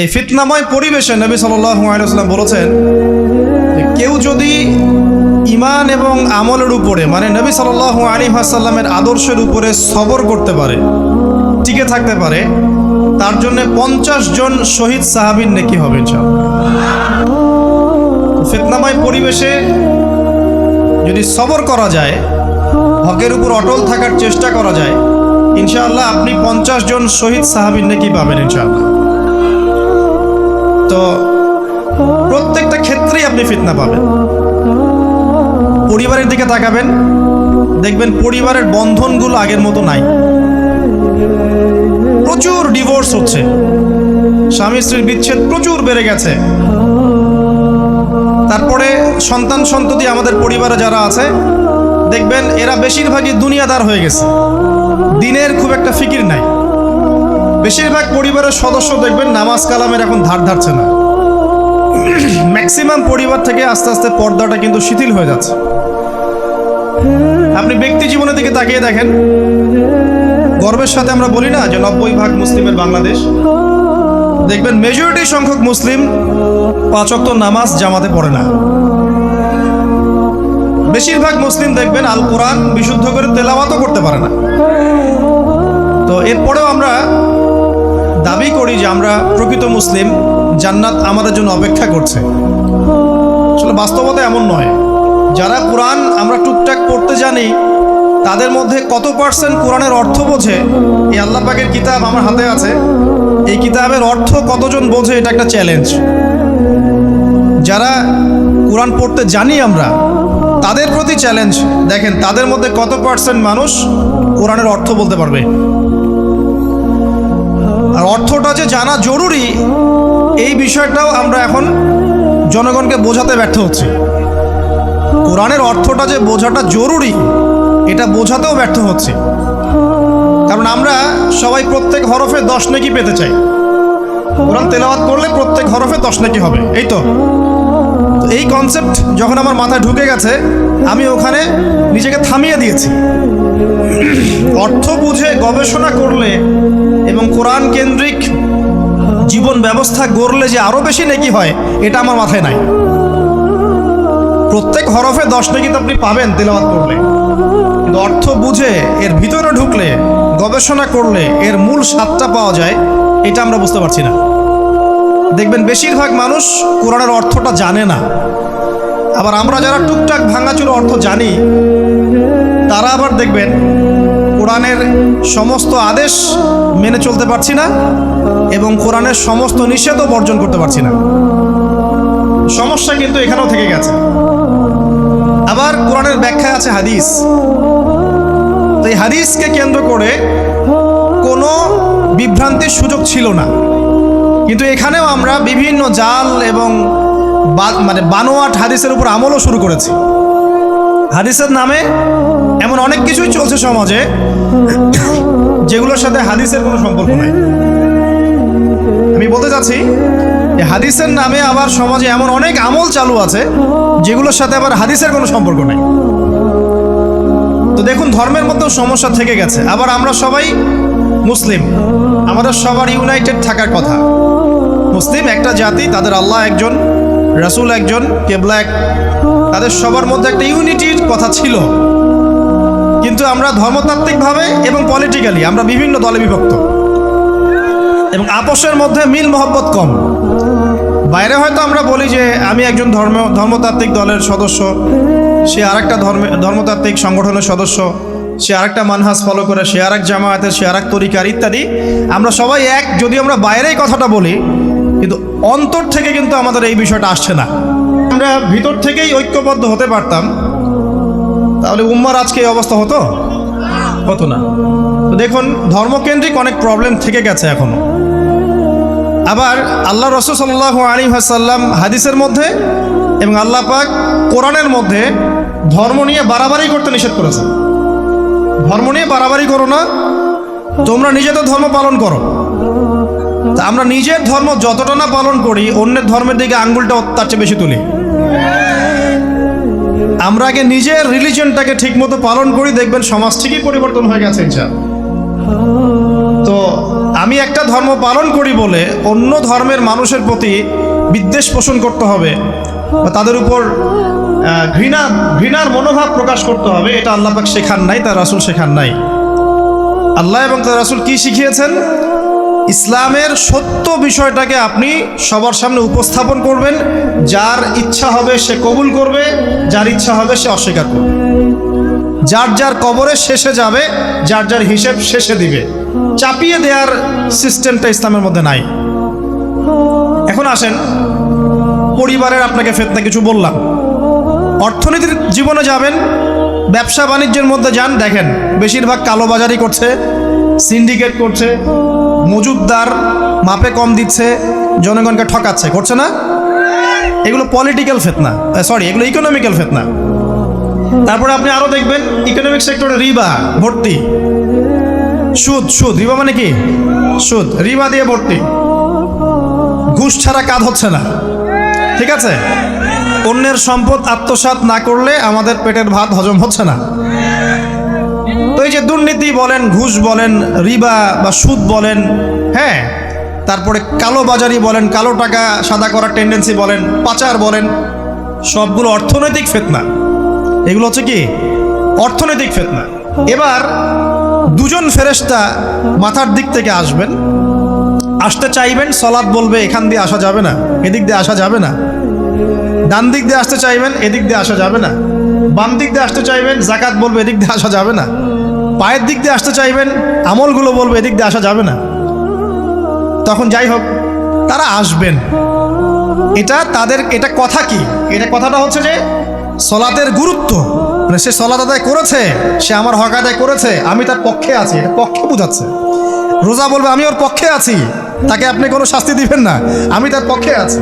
এই ফিতনাময় পরিবেশে নবী সাল্লাম বলেছেন কেউ যদি ইমান এবং আমলের উপরে মানে নবী সাল্লাহ আলী আদর্শের উপরে সবর করতে পারে, টিকে থাকতে পারে, তার জন্য পঞ্চাশ জন শহীদ সাহাবির নেকি হবে। ফিতনাময় পরিবেশে যদি সবর করা যায়, হকের উপর অটল থাকার চেষ্টা করা যায়, ইনশাআল্লাহ আপনি পঞ্চাশ জন শহীদ সাহাবির নেকি পাবেন ইনশাআল্লাহ তো প্রত্যেকটা ক্ষেত্রেই আপনি ফিতনা পাবেন। পরিবারের দিকে তাকাবেন, দেখবেন পরিবারের বন্ধনগুলো আগের মতো নাই। প্রচুর ডিভোর্স হচ্ছে। স্বামী স্ত্রীর বিচ্ছেদ প্রচুর বেড়ে গেছে। তারপরে সন্তান সন্ততি আমাদের পরিবারে যারা আছে, দেখবেন এরা বেশিরভাগই দুনিয়াদার হয়ে গেছে। দিনের খুব একটা ফিকির নাই। বেশিরভাগ পরিবারের সদস্য দেখবেন নামাজ কালামের এখন ধার ধারছে না। ম্যাক্সিমাম পরিবার থেকে আস্তে আস্তে পর্দাটা কিন্তু শিথিল হয়ে যাচ্ছে। আপনি ব্যক্তি জীবনের দিকে তাকিয়ে দেখেন। গর্বের সাথে আমরা বলি না যে নব্বই ভাগ মুসলিমের বাংলাদেশ। দেখবেন মেজরিটি সংখ্যক মুসলিম পাঁচ ওয়াক্ত নামাজ জামাতে পড়ে না। বেশিরভাগ মুসলিম দেখবেন আল কোরআন বিশুদ্ধ করে তেলাওয়াতও করতে পারে না। তো এরপরেও করি যে আমরা প্রকৃত মুসলিম, জান্নাত আমাদের জন্য অপেক্ষা করছে। আসলে বাস্তবতা এমন নয়। যারা কোরআন আমরা টুকটাক পড়তে জানি, তাদের মধ্যে কত পার্সেন্ট কোরআনের অর্থ বোঝে? এই আল্লাহ পাকের কিতাব আমার হাতে আছে। এই কিতাবের অর্থ কতজন বোঝে, এটা একটা চ্যালেঞ্জ যারা কোরআন পড়তে জানি আমরা, তাদের প্রতি চ্যালেঞ্জ দেখেন, তাদের মধ্যে কত পার্সেন্ট মানুষ কোরআনের অর্থ বলতে পারবে? আর অর্থটা যে জানা জরুরি, এই বিষয়টাও আমরা এখন জনগণকে বোঝাতে ব্যর্থ হচ্ছি। কোরআনের অর্থটা যে বোঝাটা জরুরি, এটা বোঝাতেও ব্যর্থ হচ্ছে। কারণ আমরা সবাই প্রত্যেক হরফে দশ নেকি পেতে চাই। কোরআন তেলাওয়াত করলে প্রত্যেক হরফে দশ নেকি হবে, এই তো? এই কনসেপ্ট যখন আমার মাথায় ঢুকে গেছে, আমি ওখানে নিজেকে থামিয়ে দিয়েছি। অর্থ বুঝে গবেষণা করলে এবং কোরআন কেন্দ্রিক জীবন ব্যবস্থা গড়লে যে আরও বেশি নেকি হয়, এটা আমার মাথায় নাই। প্রত্যেক হরফে দশ নেকি তো আপনি পাবেন তেলাওয়াত করলে। কিন্তু অর্থ বুঝে এর ভিতরে ঢুকলে, গবেষণা করলে এর মূল স্বাদটা পাওয়া যায়, এটা আমরা বুঝতে পারছি না। দেখবেন বেশিরভাগ মানুষ কোরআনের অর্থটা জানে না। আবার আমরা যারা টুকটাক ভাঙাচুর অর্থ জানি, তারা আবার দেখবেন কোরআনের সমস্ত আদেশ মেনে চলতে পারছি না এবং কোরআনের সমস্ত নিষেধও বর্জন করতে পারছি না। সমস্যা কিন্তু এখানেও থেকে গেছে। আবার কোরআনের ব্যাখ্যায় আছে হাদিস। তো এই হাদিসকে কেন্দ্র করে কোনো বিভ্রান্তির সুযোগ ছিল না। কিন্তু এখানেও আমরা বিভিন্ন জাল এবং মানে বানোয়াট হাদিসের উপর আমলও শুরু করেছি। হাদিসের নামে এমন অনেক কিছুই চলছে সমাজে যেগুলোর সাথে হাদিসের কোনো সম্পর্ক নাই। আমি বলতে চাচ্ছি হাদিসের নামে আবার সমাজে এমন অনেক আমল চালু আছে যেগুলোর সাথে আবার হাদিসের কোনো সম্পর্ক নেই। তো দেখুন, ধর্মের মধ্যেও সমস্যা থেকে গেছে। আবার আমরা সবাই মুসলিম। আমাদের সবার ইউনাইটেড থাকার কথা। মুসলিম একটা জাতি, তাদের আল্লাহ একজন। রাসূল একজন কেবলা এক তাদের সবার মধ্যে একটা ইউনিটির কথা ছিল। কিন্তু আমরা ধর্মতাত্ত্বিকভাবে এবং পলিটিক্যালি আমরা বিভিন্ন দলে বিভক্ত। এবং আপোষের মধ্যে মিল মহব্বত কম। বাইরে হয়তো আমরা বলি যে আমি একজন ধর্ম, ধর্মতাত্ত্বিক দলের সদস্য, সে আরেকটা ধর্মে, ধর্মতাত্ত্বিক সংগঠনের সদস্য, সে আরেকটা মানহাজ ফলো করে, সে আরেক জামায়াতের, সে আরেক তরিকার ইত্যাদি। আমরা সবাই এক যদি আমরা বাইরেই কথাটা বলি, কিন্তু অন্তর থেকে কিন্তু আমাদের এই বিষয়টা আসছে না। আমরা ভিতর থেকেই ঐক্যবদ্ধ হতে পারতাম। তাহলে উম্মার আজকে এই অবস্থা হতো? হতো না। দেখুন, ধর্মকেন্দ্রিক অনেক প্রবলেম থেকে গেছে এখনও। আবার আল্লাহ রসুল সাল্লাহ আলী হাসাল্লাম হাদিসের মধ্যে এবং আল্লাহ পাক কোরআনের মধ্যে ধর্ম নিয়ে বাড়াবাড়ি করতে নিষেধ করেছে ধর্ম নিয়ে বাড়াবাড়ি করো না, তোমরা নিজেদের ধর্ম পালন করো। আমরা নিজের ধর্ম যতটা না পালন করি, অন্যের ধর্মের দিকে আঙ্গুলটা তার চেয়ে বেশি তুলি। আমরা আগে নিজের রিলিজনটাকে ঠিকমতো পালন করি, দেখবেন সমাজ ঠিকই পরিবর্তন হয়ে গেছে তো আমি একটা ধর্ম পালন করি বলে অন্য ধর্মের মানুষের প্রতি বিদ্বেষ পোষণ করতে হবে বা তাদের উপর ঘৃণা, ঘৃণার মনোভাব প্রকাশ করতে হবে, এটা আল্লাহ পাক শেখান নাই, তার রাসূল শেখান নাই। আল্লাহ এবং তার রাসূল কি শিখিয়েছেন? ইসলামের সত্য বিষয়টাকে আপনি সবার সামনে উপস্থাপন করবেন। যার ইচ্ছা হবে সে কবুল করবে, যার ইচ্ছা হবে সে অস্বীকার করবে। যার যার কবরে শেষে যাবে, যার যার হিসেব শেষে দিবে। চাপিয়ে দেওয়ার সিস্টেমটা ইসলামের মধ্যে নাই। এখন আসেন, পরিবারের আপনাকে ফেতনা কিছু বললাম। অর্থনীতির জীবনে যাবেন, ব্যবসা বাণিজ্যের মধ্যে যান, দেখেন বেশিরভাগ কালোবাজারি করছে, সিন্ডিকেট করছে মজুদদার মাপে কম দিচ্ছে, জনগণকে ঠকাচ্ছে করছে না? এগুলো পলিটিক্যাল ফেতনা সরি এগুলো ইকোনমিক্যাল ফেতনা তারপরে আপনি আরও দেখবেন ইকোনমিক সেক্টরে রিবা, ভর্তি। সুদ সুদ, রিবা মানে কি? সুদ, রিবা দিয়ে ভর্তি। ঘুষ ছাড়া কাজ হচ্ছে না। ঠিক আছে? অন্যের সম্পদ আত্মসাৎ না করলে আমাদের পেটের ভাত হজম হচ্ছে না। এই যে দুর্নীতি বলেন, ঘুষ বলেন, রিবা বা সুদ বলেন হ্যাঁ? তারপরে কালো বাজারি বলেন, কালো টাকা সাদা করার টেন্ডেন্সি বলেন, পাচার বলেন, সবগুলো অর্থনৈতিক ফেতনা। এগুলো হচ্ছে কি? অর্থনৈতিক ফেতনা। এবার দুজন ফেরেশতা মাথার দিক থেকে আসবেন, আসতে চাইবেন সলাদ বলবে, এখান দিয়ে আসা যাবে না, এদিক দিয়ে আসা যাবে না। ডান দিক দিয়ে আসতে চাইবেন, এদিক দিয়ে আসা যাবে না। বাম দিক দিয়ে আসতে চাইবেন, জাকাত বলবে, এদিক দিয়ে আসা যাবে না। পায়ের দিক দিয়ে আসতে চাইবেন, আমলগুলো বলবে, এদিক দিয়ে আসা যাবে না। তখন যাই হোক, তারা আসবেন। এটা তাদের, এটা কথা কি? এটা কথাটা হচ্ছে যে, সলাতের গুরুত্ব। মানে সে সলাত আদায় করেছে, সে আমার হক আদায় করেছে, আমি তার পক্ষে আছি, এটা পক্ষে বোঝাচ্ছে। রোজা বলবে, আমি ওর পক্ষে আছি, তাকে আপনি কোনো শাস্তি দিবেন না, আমি তার পক্ষে আছি।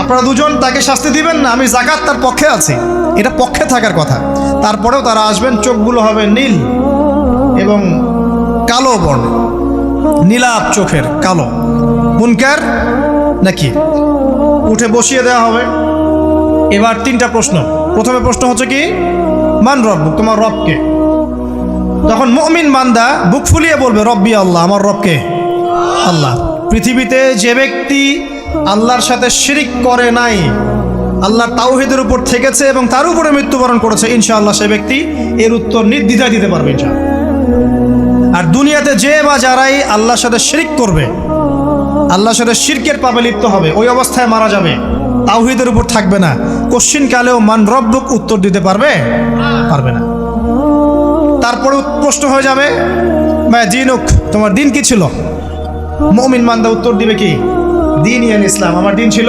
আপনারা দুজন তাকে শাস্তি দিবেন না, আমি জাকাত তার পক্ষে আছি। এটা পক্ষে থাকার কথা। তারপরেও তারা আসবেন, চোখগুলো হবে নীল এবং কালো বর্ণ। নীলাপ চোখের কালো। মুনকার নাকি? উঠে বসিয়ে দেওয়া হবে। এবার তিনটা প্রশ্ন। প্রথমে প্রশ্ন হচ্ছে কি? মান রব, তোমার রবকে। তখন মমিন মান্দা বুক ফুলিয়ে বলবে, রব্বি আল্লাহ, আমার রবকে আল্লাহ। পৃথিবীতে যে ব্যক্তি আল্লাহর সাথে শিরিক করে নাই আল্লাহর তাওহিদের উপর থেকেছে এবং তার উপরে মৃত্যুবরণ করেছে। ইনশাআল্লাহ সে ব্যক্তি এর উত্তর নির্দ্বিধায় দিতে পারবে আর দুনিয়াতে যে বা যারাই আল্লাহর সাথে শিরিক করবে, আল্লাহর সাথে শিরকের পাবে লিপ্ত হবে, ওই অবস্থায় মারা যাবে, তাওহিদের উপর থাকবে না। কোশ্চিন কালেও মান রব্বক উত্তর দিতে পারবে? পারবে না। তারপরে প্রশ্ন হয়ে যাবে, ভাই দিনুক তোমার দিন কি ছিল? মমিন মান্দা উত্তর দিবে কি? দিন ইয়ান ইসলাম। আমার দিন ছিল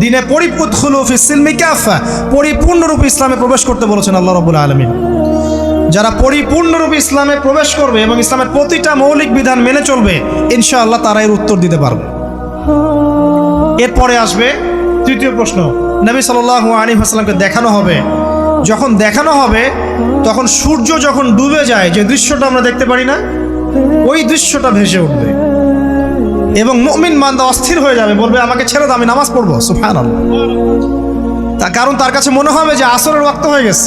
দিনে কাফা, পরিপূর্ণরূপে ইসলামে প্রবেশ করতে বলেছেন আল্লাহ রবুল আলমিন। যারা পরিপূর্ণরূপে ইসলামে প্রবেশ করবে এবং ইসলামের প্রতিটা মৌলিক বিধান মেনে চলবে, ইনশাআল্লাহ তারা এর উত্তর দিতে পারবে। এরপরে আসবে তৃতীয় প্রশ্ন। নবী সাল্লাহ আলী হাসলামকে দেখানো হবে। যখন দেখানো হবে, তখন সূর্য যখন ডুবে যায়, যে দৃশ্যটা আমরা দেখতে পারি না, ওই দৃশ্যটা ভেসে উঠবে। এবং মুমিন মান্দা অস্থির হয়ে যাবে, বলবে, আমাকে ছেড়ে দাও, আমি নামাজ পড়ব। সুফান তা কারণ তার কাছে মনে হবে যে আসরের ওয়াক্ত হয়ে গেছে।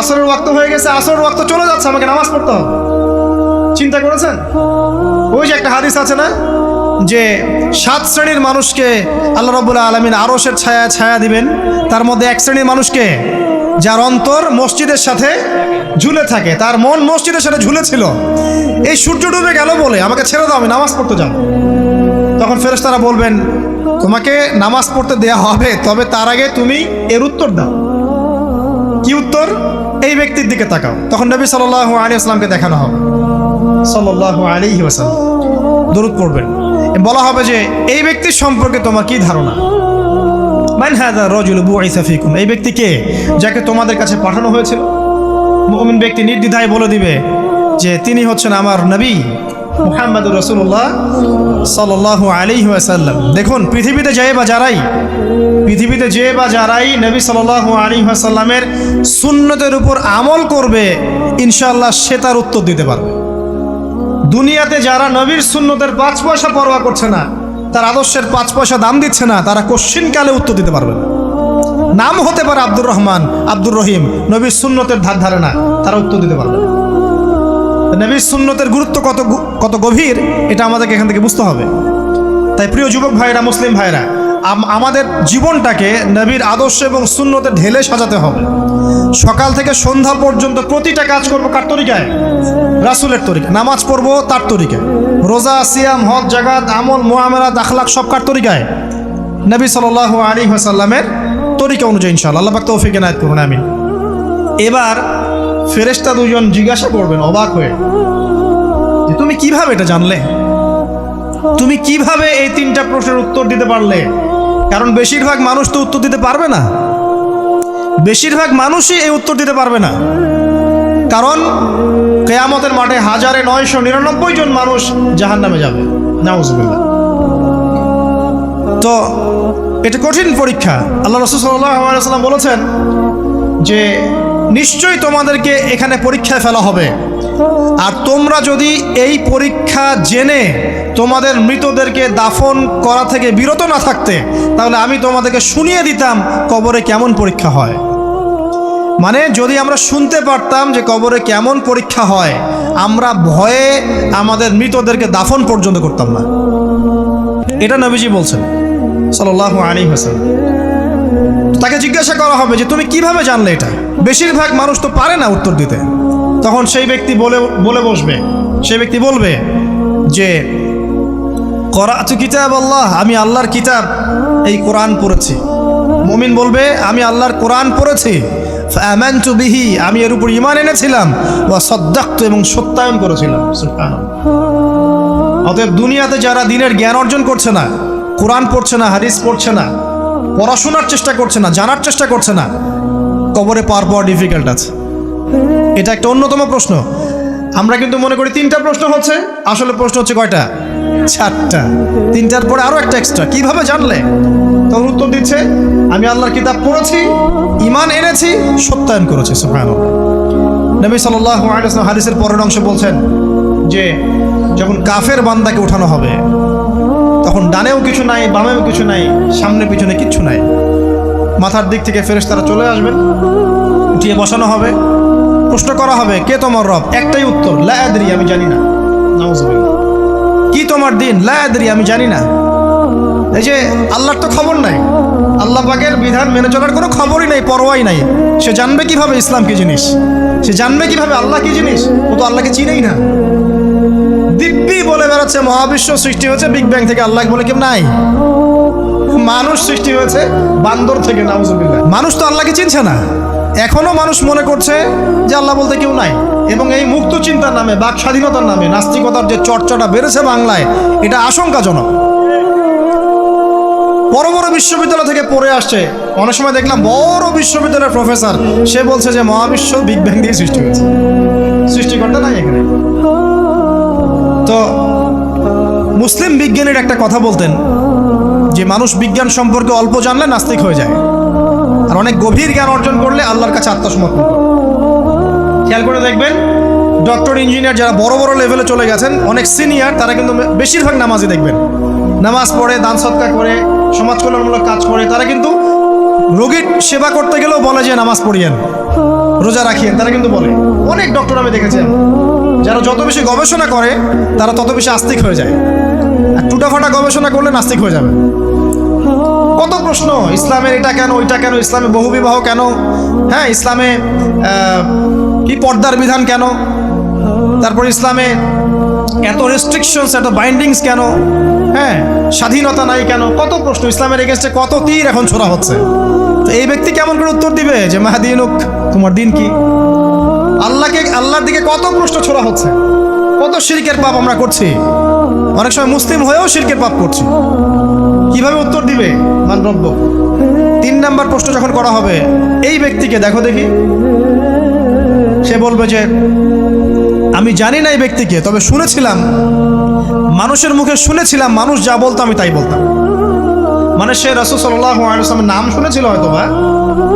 আসরের ওয়াক্ত হয়ে গেছে, আসরের ওয়াক্ত চলে যাচ্ছে, আমাকে নামাজ পড়তে হবে। চিন্তা করেছেন? ওই যে একটা হাদিস আছে না, যে সাত শ্রেণির মানুষকে আল্লাহ রবুল্লাহ আলমিন আরসের ছায়া ছায়া দিবেন। তার মধ্যে এক শ্রেণির মানুষকে, যার অন্তর মসজিদের সাথে ঝুলে থাকে। তার মন মসজিদের সাথে ঝুলেছিল। এই সূর্য ডুবে গেল বলে আমাকে ছেড়ে দাও, আমি নামাজ পড়তে যাব। তখন ফেরেশতারা বলবেন, তোমাকে নামাজ পড়তে দেয়া হবে, তবে তার আগে তুমি এর উত্তর দাও। কি উত্তর? এই ব্যক্তির দিকে তাকাও। তখন নবী সাল্লাহ আলী আসলামকে দেখানো হবে। সাল্লাহ আলী ওয়াসাল্লাম। দরুদ পড়বেন। বলা হবে যে, এই ব্যক্তির সম্পর্কে তোমার কি ধারণা? মান হাদা রজুল বুআইসা ফিকুম। এই ব্যক্তি কে? যাকে তোমাদের কাছে পাঠানো হয়েছিল। মুমিন ব্যক্তি নির্দ্বিধায় বলে দিবে যে তিনি হচ্ছেন আমার নবী মুহাম্মদ রসুল্লাহ সাল্লাহ আলী ওয়াসাল্লাম। দেখুন, পৃথিবীতে যে বা যারাই, পৃথিবীতে যে বা যারাই নবী সাল্লাহ আলী ওয়াসাল্লামের সুন্নতের উপর আমল করবে ইনশাল্লাহ সে তার উত্তর দিতে পারবে। দুনিয়াতে যারা নবীর সুন্নতের পাঁচ পয়সা পরোয়া করছে না, তার আদর্শের পাঁচ পয়সা দাম দিচ্ছে না, তারা কোশ্চিনকালে উত্তর দিতে পারবে না। নাম হতে পারে আব্দুর রহমান, আব্দুর রহিম। নবীর সুন্নতের ধার ধারে না, তারা উত্তর দিতে পারবে নবীর সুন্নতের গুরুত্ব কত কত গভীর, এটা আমাদেরকে এখান থেকে বুঝতে হবে। তাই প্রিয় যুবক ভাইরা, মুসলিম ভাইরা আমাদের জীবনটাকে নবীর আদর্শ এবং সুন্নতে ঢেলে সাজাতে হবে। সকাল থেকে সন্ধ্যা পর্যন্ত প্রতিটা কাজ করব কার তরিকায়? রাসুলের তরিকা নামাজ পড়ব তার তরিকায়। রোজা, সিয়াম, হজ জাগাত আমল মোয়ামেলা দাখলাক সব কার তরিকায়? নবী সাল আলী হাসাল্লামের তরিকা অনুযায়ী ইনশাল্লাহ আল্লাহ পাক তৌফিক এনায়ত করুন আমি এবার ফেরেশতা দুজন জিজ্ঞাসা করবেন, অবাক হয়ে, যে তুমি কীভাবে এটা জানলে? তুমি কীভাবে এই তিনটা প্রশ্নের উত্তর দিতে পারলে? কারণ বেশিরভাগ মানুষ তো উত্তর দিতে পারবে না। বেশিরভাগ মানুষই এই উত্তর দিতে পারবে না। কারণ কেয়ামতের মাঠে হাজারে নয়শো নিরানব্বই জন মানুষ জাহান নামে যাবে। নাউজুবিল্লাহ। তো এটা কঠিন পরীক্ষা। আল্লাহ রসুল সাল্লাম বলেছেন যে, নিশ্চয়ই তোমাদেরকে এখানে পরীক্ষায় ফেলা হবে। আর তোমরা যদি এই পরীক্ষা জেনে তোমাদের মৃতদেরকে দাফন করা থেকে বিরত না থাকতে, তাহলে আমি তোমাদেরকে শুনিয়ে দিতাম কবরে কেমন পরীক্ষা হয়। মানে যদি আমরা শুনতে পারতাম যে কবরে কেমন পরীক্ষা হয়, আমরা ভয়ে আমাদের মৃতদেরকে দাফন পর্যন্ত করতাম না। এটা নবীজি বলছেন। সাল্লাহ আলী হাসান তাকে জিজ্ঞাসা করা হবে যে, তুমি কীভাবে জানলে এটা? বেশিরভাগ মানুষ তো পারে না উত্তর দিতে। তখন সেই ব্যক্তি বলে বলে বসবে। সেই ব্যক্তি বলবে যে, করাতু কিতাব আল্লাহ আমি আল্লাহর কিতাব এই কোরআন পড়েছি। মমিন বলবে, আমি আল্লাহর কোরআন পড়েছি। বিহি, আমি এর উপর ইমান এনেছিলাম। ও সদ্দাক্ত, এবং সত্যায়ন করেছিলাম। অতএব দুনিয়াতে যারা দিনের জ্ঞান অর্জন করছে না কোরআন পড়ছে না, হাদিস পড়ছে না, পড়াশোনার চেষ্টা করছে না, জানার চেষ্টা করছে না, কবরে পার পাওয়া ডিফিকাল্ট আছে। এটা একটা অন্যতম প্রশ্ন। আমরা কিন্তু মনে করি তিনটা প্রশ্ন হচ্ছে, আসলে প্রশ্ন হচ্ছে কয়টা? চারটা। তিনটার পরে আরও একটা এক্সট্রা কীভাবে জানলে? তখন উত্তর দিচ্ছে, আমি আল্লাহর কিতাব পড়েছি ইমান এনেছি, সত্যায়ন করেছি, সুবহানাল্লাহ। নবী সাল্লাহ হাদিসের পরের অংশে বলছেন যে, যখন কাফের বান্দাকে উঠানো হবে তখন ডানেও কিছু নাই, বামেও কিছু নাই, সামনে পিছনে কিচ্ছু নাই। মাথার দিক থেকে ফেরেস তারা চলে আসবেন, উঠিয়ে বসানো হবে। প্রশ্ন করা হবে, কে তোমার রব? একটাই উত্তর লায়াদরি আমি জানি না। কি তোমার দিন? লায়াদরি আমি জানি না। এই যে, আল্লাহর তো খবর নাই। আল্লাহ পাকের বিধান মেনে চলার কোনো খবরই নাই, পরোয়াই নাই। সে জানবে কীভাবে ইসলাম কি জিনিস? সে জানবে কীভাবে আল্লাহ কি জিনিস? ও তো আল্লাহকে চিনেই না। দিব্যি বলে বেড়াচ্ছে, মহাবিশ্ব সৃষ্টি হয়েছে বিগ ব্যাং থেকে আল্লাহ বলে কেউ নাই। মানুষ সৃষ্টি হয়েছে, বান্দর থেকে, নাউজুবিল্লাহ। মানুষ তো আল্লাহকে চিনছে না। এখনও মানুষ মনে করছে যে আল্লাহ বলতে কেউ নাই। এবং এই মুক্ত চিন্তার নামে, বাক স্বাধীনতার নামে, নাস্তিকতার যে চর্চাটা বেড়েছে বাংলায়, এটা আশঙ্কাজনক। বড় বড় বিশ্ববিদ্যালয় থেকে পড়ে আসছে। অনেক সময় দেখলাম বড় বিশ্ববিদ্যালয়ের প্রফেসর, সে বলছে যে মহাবিশ্ব বিগ ব্যাং দিয়ে সৃষ্টি হয়েছে। সৃষ্টিকর্তা নাই এখানে। তো মুসলিম বিজ্ঞানীর একটা কথা বলতেন যে মানুষ বিজ্ঞান সম্পর্কে অল্প জানলে নাস্তিক হয়ে যায়। আর অনেক গভীর জ্ঞান অর্জন করলে আল্লাহর কাছে আত্মসমর্পণ। খেয়াল করে দেখবেন, ডক্টর, ইঞ্জিনিয়ার যারা বড় বড় লেভেলে চলে গেছেন, অনেক সিনিয়র, তারা কিন্তু বেশিরভাগ নামাজই দেখবেন। নামাজ পড়ে, দান সৎকার করে, সমাজ কল্যাণমূলক কাজ করে, তারা কিন্তু রোগীর সেবা করতে গেলেও বলে যে নামাজ পড়িয়েন, রোজা রাখিয়েন, তারা কিন্তু বলে। অনেক ডক্টর আমি দেখেছি। যারা যত বেশি গবেষণা করে, তারা তত বেশি আস্তিক হয়ে যায়। আর টুটাফাটা গবেষণা করলে নাস্তিক হয়ে যাবে। কত প্রশ্ন, ইসলামের এটা কেন, ওইটা কেন, ইসলামে বহুবিবাহ কেন? হ্যাঁ ইসলামে কি পর্দার বিধান কেন? তারপর ইসলামে এত রেস্ট্রিকশনস এত বাইন্ডিংস কেন? হ্যাঁ স্বাধীনতা নাই কেন? কত প্রশ্ন, ইসলামের এগেনস্টে কত তীর এখন ছোড়া হচ্ছে? তো এই ব্যক্তি কেমন করে উত্তর দিবে যে, মাহাদিনুক, তোমার দিন কি? আল্লাহকে, আল্লাহর দিকে কত প্রশ্ন ছোড়া হচ্ছে? কত শিরকের পাপ আমরা করছি? অনেক সময় মুসলিম হয়েও শিরকের পাপ করছি। কীভাবে উত্তর দিবে মানব্য তিন নাম্বার প্রশ্ন যখন করা হবে, এই ব্যক্তিকে দেখো দেখি। সে বলবে যে, আমি জানি না এই ব্যক্তিকে, তবে শুনেছিলাম, মানুষের মুখে শুনেছিলাম, মানুষ যা বলতো আমি তাই বলতাম। মানে সে রসুল সাল্লামের নাম শুনেছিল হয়তো বা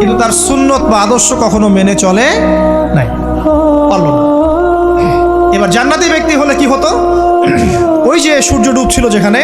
কিন্তু তার সুন্নত বা আদর্শ কখনো মেনে চলে নাই। এবার জান্নাতি ব্যক্তি হলে কি হতো? ওই যে সূর্য ডুবছিল যেখানে।